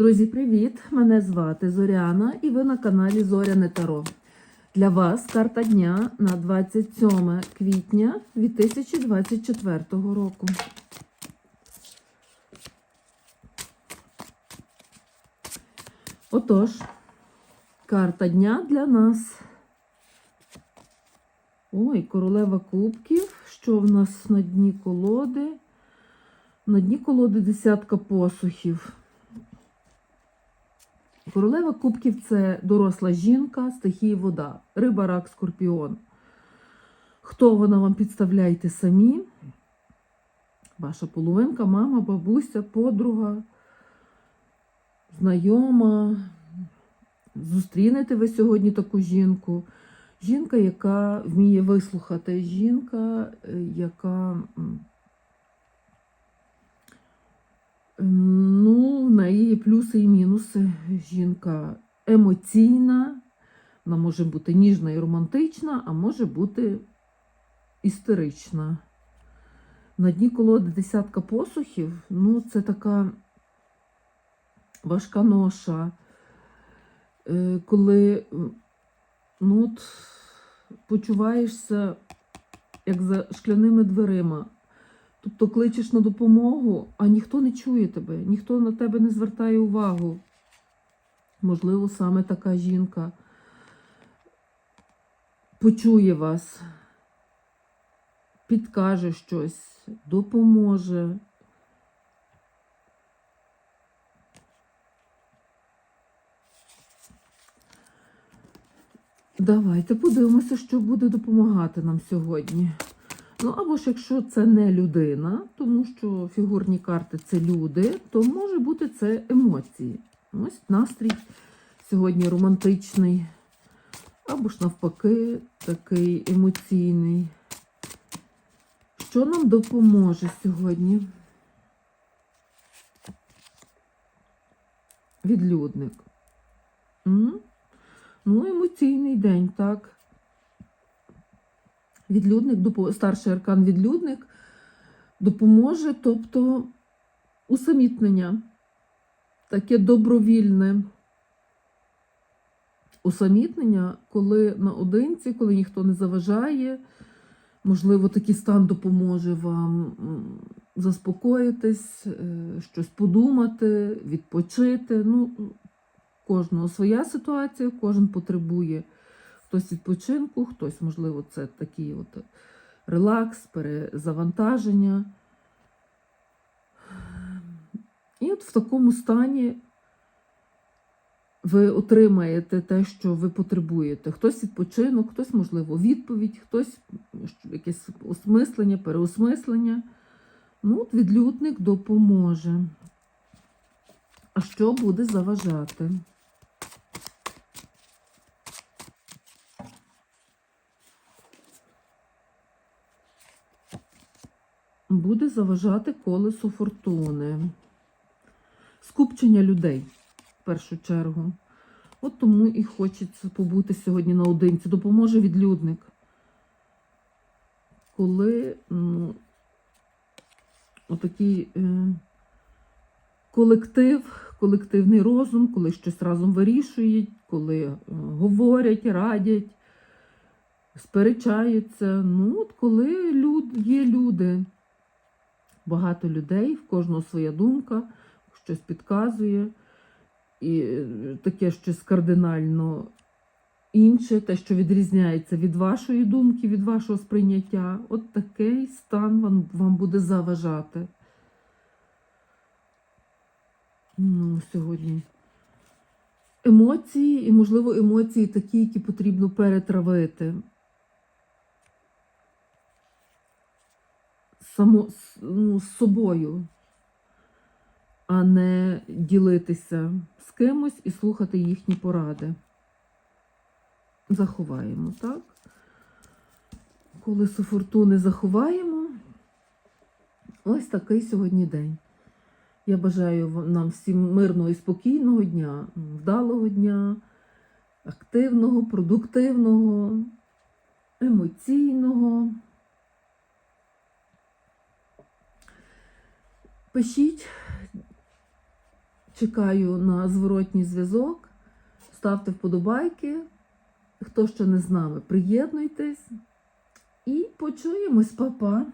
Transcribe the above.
Друзі, привіт! Мене звати Зоряна і ви на каналі Зоряне Таро. Для вас карта дня на 27 квітня 2024 року. Отож, карта дня для нас. Ой, королева кубків. Що в нас на дні колоди? На дні колоди десятка посухів. Королева кубків це доросла жінка, стихії вода, риба, рак, скорпіон. Хто вона вам підставляйте самі? Ваша половинка, мама, бабуся, подруга, знайома. Зустрінете ви сьогодні таку жінку. Жінка, яка вміє вислухати, жінка, е, яка м, Ну, в неї є плюси і мінуси. Жінка емоційна, вона може бути ніжна і романтична, а може бути істерична. На дні колоди десятка посухів, ну, це така важка ноша, Е, коли ну, от, почуваєшся як за шкляними дверима. Тобто кличеш на допомогу, а ніхто не чує тебе, ніхто на тебе не звертає увагу. Можливо, саме така жінка почує вас, підкаже щось, допоможе. Давайте подивимося, що буде допомагати нам сьогодні. Ну, або ж якщо це не людина, тому що фігурні карти це люди, то може бути це емоції. Ось настрій сьогодні романтичний, або ж навпаки, такий емоційний. Що нам допоможе сьогодні? Відлюдник. Ну, емоційний день, так. Відлюдник, старший аркан відлюдник допоможе, тобто усамітнення, таке добровільне усамітнення, коли наодинці, коли ніхто не заважає, можливо, такий стан допоможе вам заспокоїтись, е, щось подумати, відпочити. Ну, кожного своя ситуація, кожен потребує хтось відпочинку, хтось, можливо, це такий от релакс, перезавантаження. І от в такому стані ви отримаєте те, що ви потребуєте. Хтось відпочинок, хтось, можливо, відповідь, хтось якесь осмислення, переосмислення. Ну, от відлюдник допоможе. А що буде заважати? Буде заважати колесо фортуни. Скупчення людей в першу чергу. От тому і хочеться побути сьогодні наодинці. Допоможе відлюдник. Коли ну, отакий е, колектив, колективний розум, коли щось разом вирішують, коли е, говорять, радять, сперечаються. Ну, от коли люд, є люди багато людей, в кожного своя думка, щось підказує, і е, таке щось кардинально інше, те, що відрізняється від вашої думки, від вашого сприйняття. От такий стан вам, вам буде заважати. Ну, сьогодні. Емоції, і, можливо, емоції такі, які потрібно перетравити. Само ну, з собою, а не ділитися з кимось і слухати їхні поради. Заховаємо, так? Колесо фортуни заховаємо. Ось такий сьогодні день. Я бажаю нам всім мирного і спокійного дня, вдалого дня, активного, продуктивного, емоційного. Пишіть, чекаю на зворотній зв'язок. Ставте вподобайки. Хто ще не з нами, приєднуйтесь. І почуємось, Па-па.